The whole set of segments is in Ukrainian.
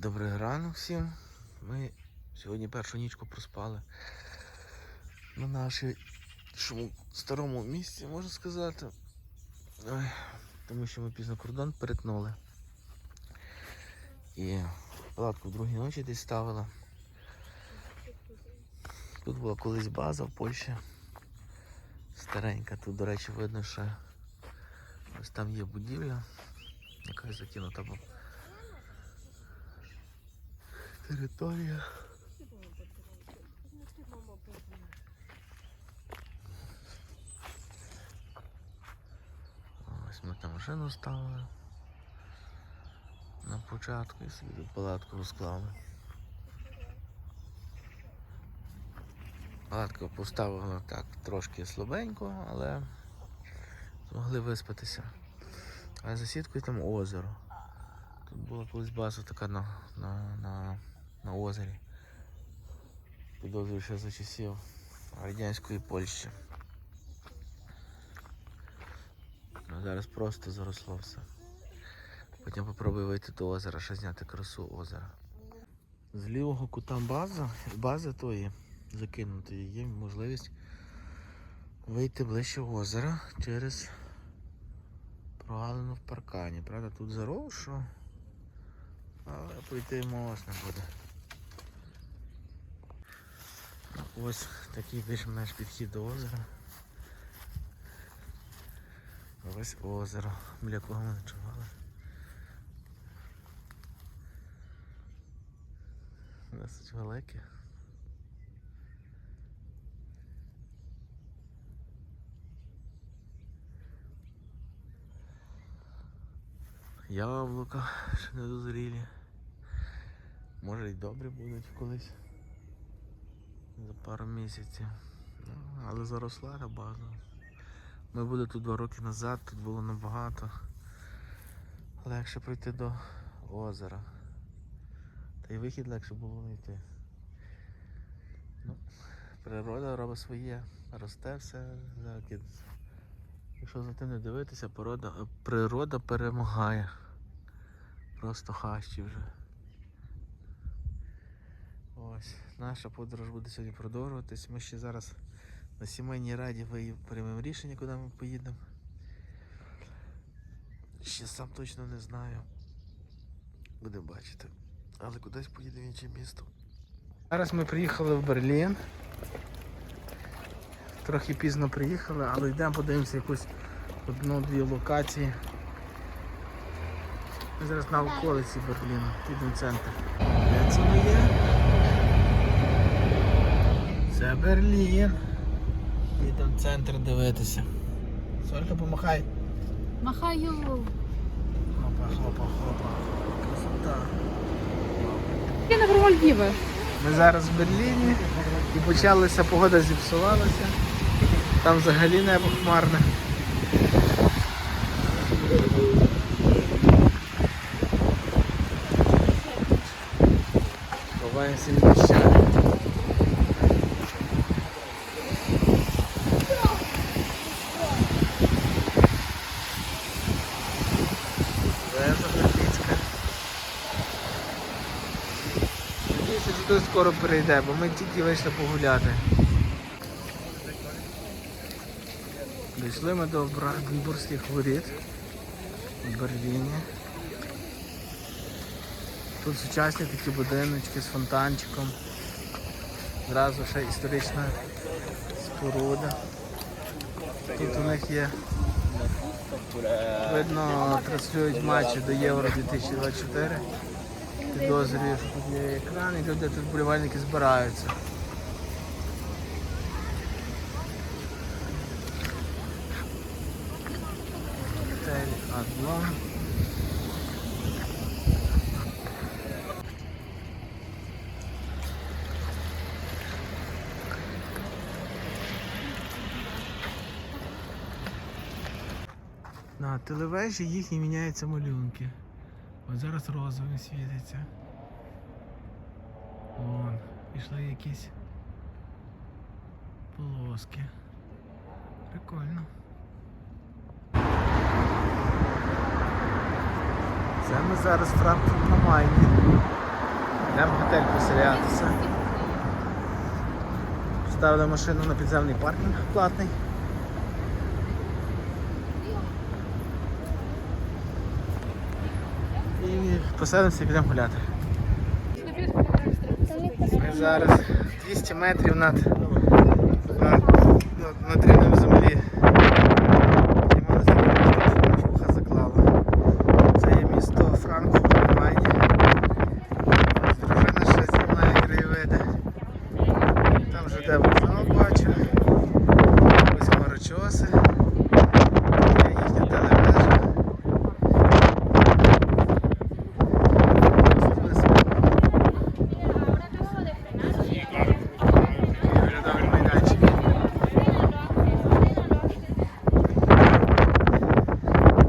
Добрий ранок всім. Ми сьогодні першу нічку проспали на нашій шому- старому місці, можна сказати. Ой, тому що ми пізно кордон перетнули. І палатку в другій ночі десь ставила. Тут була колись база в Польщі. Старенька. Тут, до речі, видно, що ось там є будівля, якась закинута була. Територія. Ось ми там машину ставили на початку і собі палатку розклали. Палатку поставили так трошки слабенько, але змогли виспатися. А за сіткою там озеро. Тут була колись база така на, на, на, на озері. Підозрюю, що за часів радянської Польщі. Ну, зараз просто заросло все. Потім попробую вийти до озера, ще зняти красу озера. З лівого кута база, бази тої закинутої є можливість вийти ближче озера через прогалину в паркані. Правда, тут заросшо, але пройти можна буде. Ось такий більш-менш підхід до озера. Ось озеро, біля якого ми ночували. Досить велике. Яблука ще не дозрілі. Може й добрі будуть колись. За пару місяців. Ну, але заросла та база. Ми були тут два роки назад, тут було набагато легше пройти до озера. Та й вихід легше було знайти. Ну, природа робить своє, росте все. і Якщо за тим не дивитися, природа перемагає. Просто хащі вже. Ось, наша подорож буде сьогодні продовжуватись. Ми ще зараз на сімейній раді приймемо рішення, куди ми поїдемо. Ще сам точно не знаю. Будемо бачити. Але кудись поїдемо в інше місто. Зараз ми приїхали в Берлін. Трохи пізно приїхали, але йдемо подивимося якусь одну-дві локації. Ми зараз на околиці Берліна, підемо в центр. Де це ми? Це Берлін. Їдемо в центр дивитися. Солька помахай. Махаю. Хопа, хопа, хопа. Красота. Я на Мальдіви. Ми зараз в Берліні і почалася, погода зіпсувалася. Там взагалі небо хмарне. Скоро перейде, бо ми тільки вийшли погуляти. Дійшли ми до Бранденбурзьких воріт в Берліні. Тут сучасні такі будиночки з фонтанчиком. Зразу ще історична споруда. Тут у них є видно транслюють матчі до Євро 2024. Підозрюю, що є екран і люди тут вболівальники збираються. Готель Адлон. На телевежі їхні міняються малюнки. От зараз розовим світиться. Вон, пішли якісь полоски. Прикольно. Це ми зараз Франкфурт на Майні. Йдемо готель поселятися. Ставили машину на підземний паркінг платний. І поселимося і підемо гуляти. Ми зараз 200 метрів над, над, над рівнем землі. Піднімалися до міста, що вуха заклала. Це є місто Франкфурт на Майні. Дружина ще знімає краєвиди. Там вже де вокзал бачу. Ось хмарочоси. Є їхня телевежа. Оглядовий майданчик.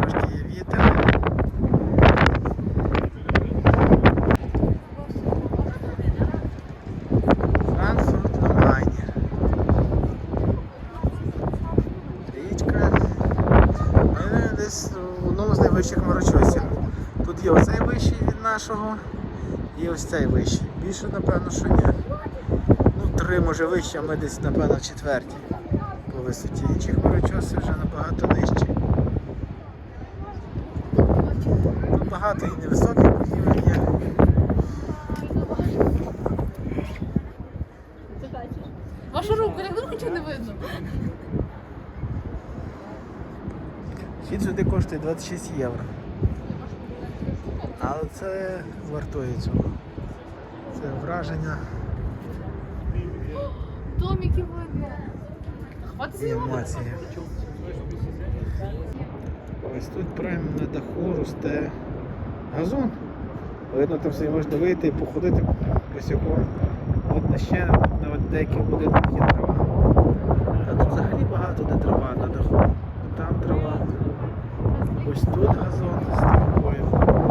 Трошки є вітер. Франкфурт на Майні. Річка. Ми десь в одному з найвищих хмарочосів. Тут є оцей вищий від нашого і ось цей вищий. Більше, напевно, що ні. Ну, три може вище, а ми десь, напевно, четверті по висоті. Інші хмарочоси вже набагато нижчі. Тут багато і невисоких будівель є. Вашу руку, так ну нічого не видно. Вхід сюди коштує 26 євро. Але це вартує цього. Це враження Домики видно. І емоції. Ось тут прямо на даху росте газон. Видно, там собі можна вийти і походити босяком. От на ще на от деяких будинках є трава. А тут взагалі багато де трава на даху. Там трава. Ось тут газон з травою.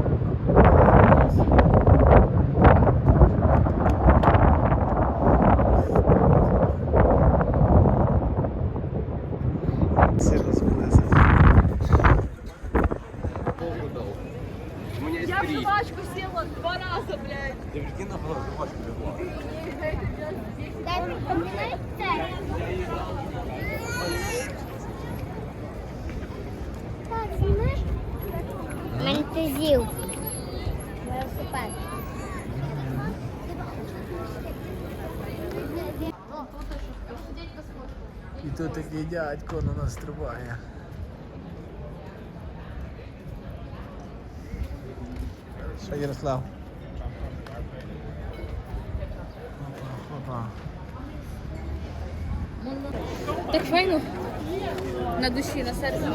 Ментезів. Велосипед. І тут такий дядько на нас стрибає. Що, Ярослав? Опа, опа. Так файно. На душі, на серці.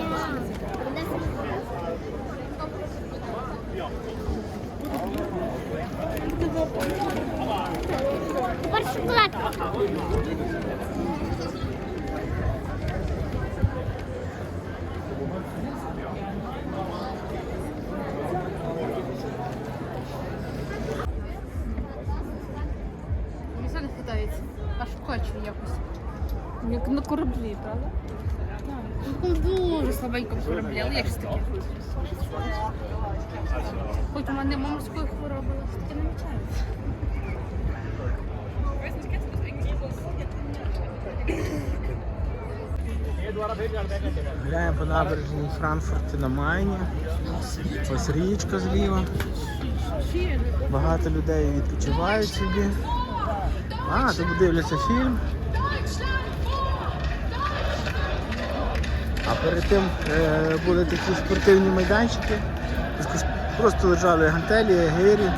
Тепер шоколад. Мені не хитається. Аж качу якось. Як на кораблі, правда? Так. Ну, дуже слабенько в кораблі, але як ж таке? Хоч у мене нема морської хвороби, але ж таке намічається. Гуляємо по набережній Франкфурті на Майні. Ось річка зліва. Багато людей відпочивають собі. А, тут дивляться фільм. А перед тим е, були такі спортивні майданчики. Просто лежали гантелі, гирі,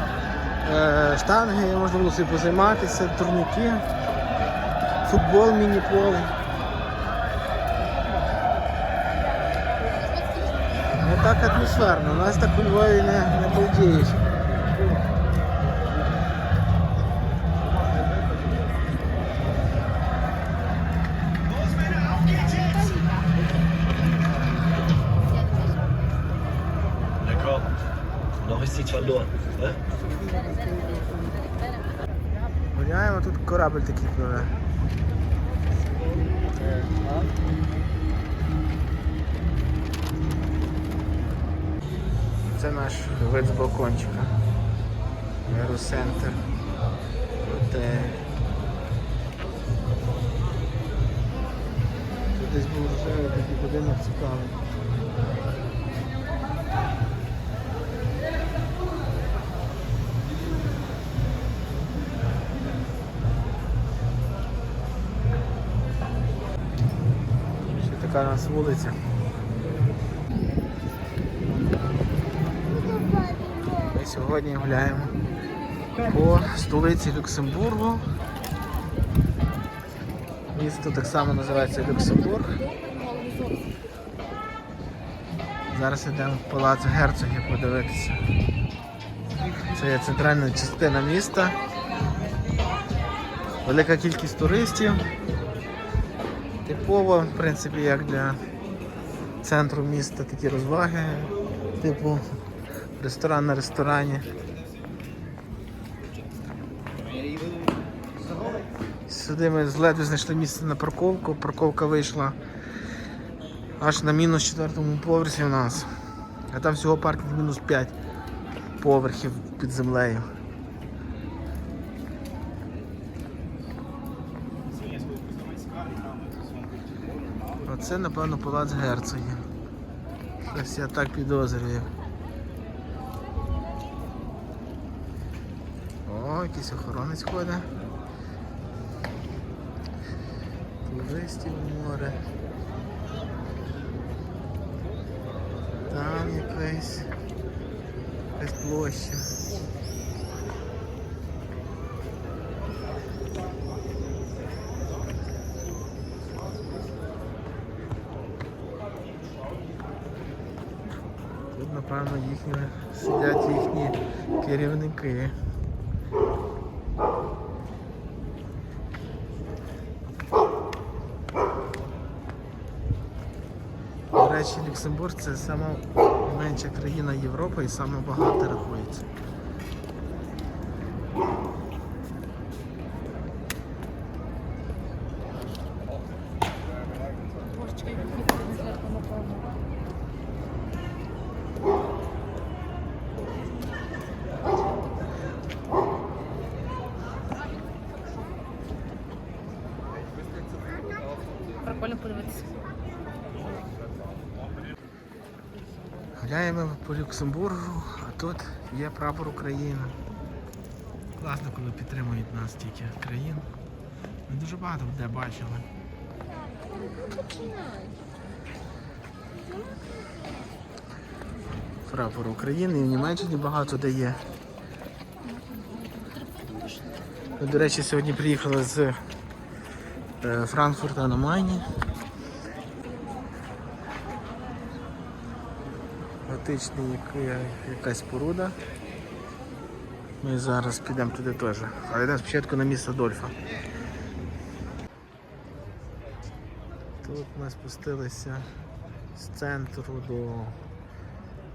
е, штанги, можна було собі позайматися, турніки, футбол, міні-поле. Не так атмосферно, у нас так у Львові не, не подієш. Ne? Гуляємо, тут корабль такий пливе. Це наш вид з балкончика. Аеросентр. Готель. Тут десь був рожевий такий будинок цікавий. Така у нас вулиця. Ми сьогодні гуляємо по столиці Люксембургу. Місто так само називається Люксембург. Зараз йдемо в палац герцогів подивитися. Це є центральна частина міста. Велика кількість туристів. Типово, в принципі, як для центру міста такі розваги, типу ресторан на ресторані. Сюди ми ледве знайшли місце на парковку. Парковка вийшла аж на мінус четвертому поверсі у нас. А там всього паркінг мінус 5 поверхів під землею. Оце, напевно, палац герцогів. Щось я так підозрюю. О, якийсь охоронець ходить. Туристів море. Там якась площа. Тут, напевно, їхні сидять їхні керівники. До речі, Люксембург це сама менша країна Європи і саме рахується. Божечка, як не зверху напевно. Прикольно подивитися. Гуляємо по Люксембургу, а тут є прапор України. Класно, коли підтримують нас тільки країн. Ми дуже багато де бачили. Прапор України і в Німеччині багато де є. Ми, до речі, сьогодні приїхали з е, Франкфурта на Майні. Яка- якась споруда. Ми зараз підемо туди теж. Але йдемо спочатку на місце Дольфа. Тут ми спустилися з центру до,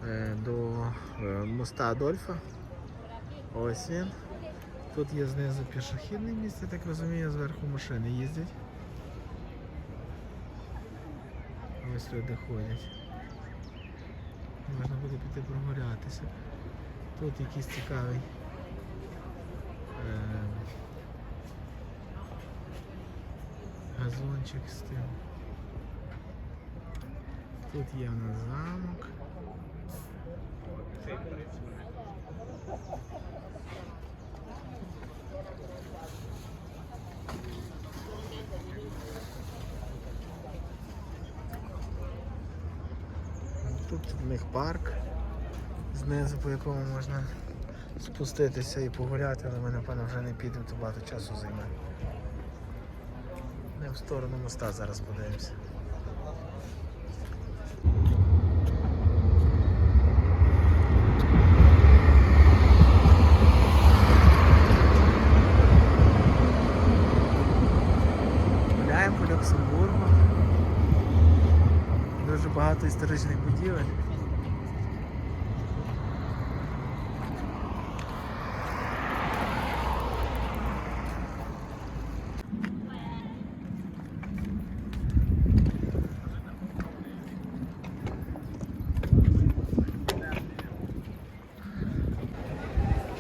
е, до е, моста Адольфа. Ось він. Тут є знизу пішохідне місце, так розумію, зверху машини їздять. Ось люди ходять. Можна буде піти прогулятися. Тут якийсь цікавий. е, Газончик з тим. Тут є в нас замок. Тут в них парк знизу, по якому можна спуститися і погуляти, але ми напевно вже не підемо, то багато часу займе. Не в сторону моста зараз подивимося. Гуляємо по Люксембургу. Дуже багато будівель.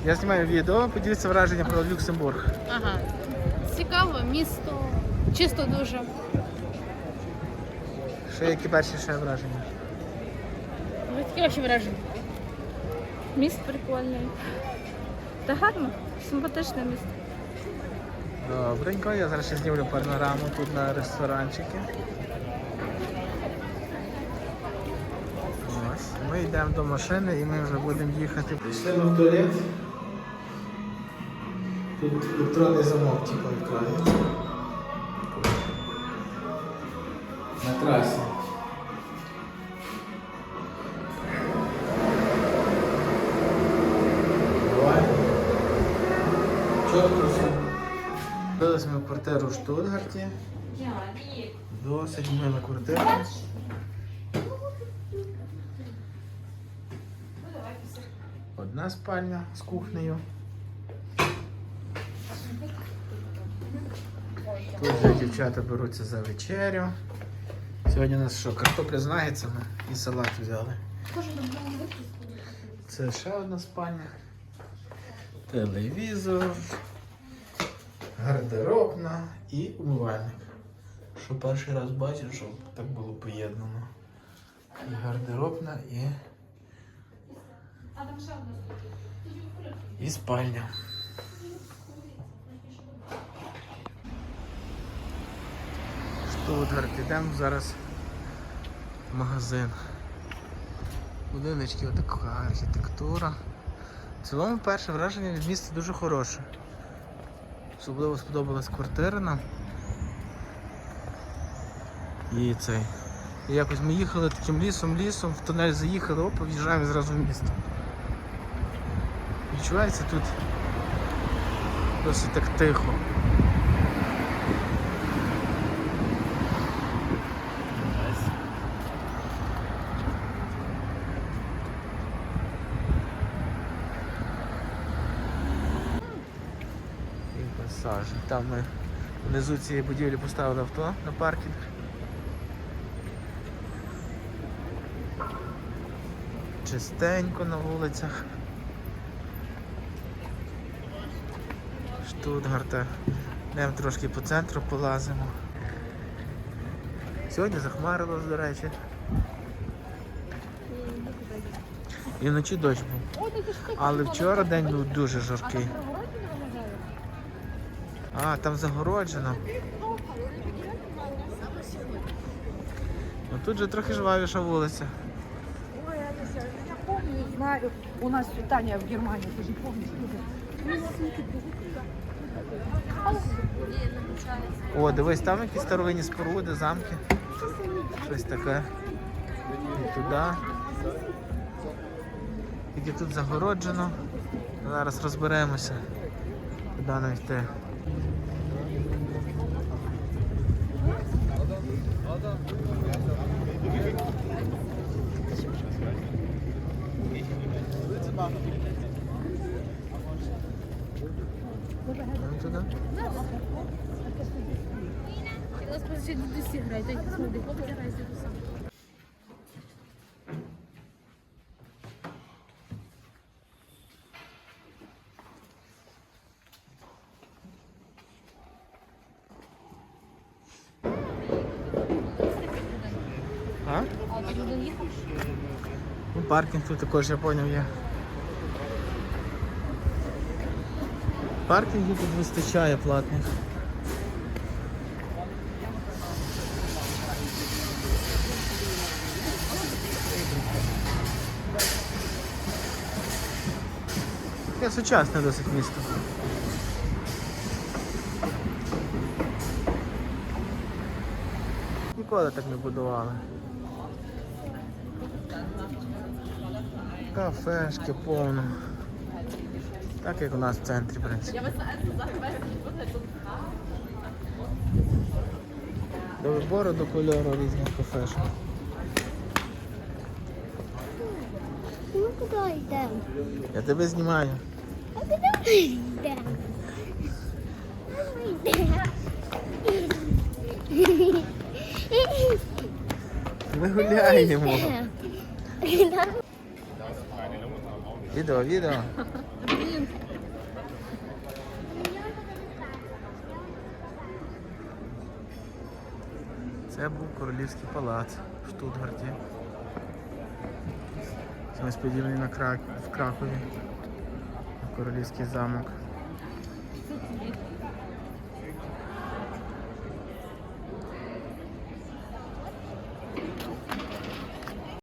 Я знімаю відео, поділіться враження про Люксембург. Ага. Цікаво, місто. Чисто дуже. Ще які перші ще враження? Такі ваші враження? Міст прикольний. Та гарно, симпатичне місто. Добренько, я зараз ще знімлю панораму тут на ресторанчики. Ось. Ми йдемо до машини і ми вже будемо їхати. Пішли ми в туалет. Тут електронний замок типу відкривається. На трасі. Квартиру в Штутгарті. Досить мила квартира. Одна спальня з кухнею. Тут вже дівчата беруться за вечерю. Сьогодні у нас що, картопля з нагетсами і салат взяли. Це ще одна спальня. Телевізор гардеробна і умивальник. Що перший раз бачив, щоб так було поєднано. І гардеробна, і. І спальня. Штутгарт, ідемо зараз в магазин. Будиночки, отака архітектура. В цілому перше враження від міста дуже хороше. Особливо сподобалась квартира нам. І цей. І якось ми їхали таким лісом, лісом, в тунель заїхали, опа, в'їжджаємо зразу в місто. Відчувається тут досить так тихо. Пасаж. Там ми внизу цієї будівлі поставили авто на паркінг. Чистенько на вулицях. Штутгарта. Йдемо трошки по центру полазимо. Сьогодні захмарилось, до речі. І вночі дощ був. Але вчора день був дуже жаркий. А, там загороджено. Ну тут же трохи жвавіша вулиця. Ой, Алиса, я помню, знаю, у нас Таня в Германии, ты же помнишь? О, дивись, там якісь старовинні споруди, замки. Щось таке. І туди. Тільки тут загороджено. Зараз розберемося. Куди нам йти. Нам туди? У нас просто дідусі грають, дай посмотри, хлопець грає з дідусем. А? Один їхав? Ну, паркінг тут також, я поняв, є. Паркінгів тут вистачає платних. Таке сучасне досить місто. Ніколи так не будували. Кафешки повно. Так як у нас в центрі, в принципі. До вибору, до кольору різних кафешок. Ну куди йдемо? Я тебе знімаю. А куди ми йдемо? Ми йдемо. Ми гуляємо. Відео, відео. Блін. Це був королівський палац в Штутгарті. Чимось на Крак... в Кракові. Королівський замок.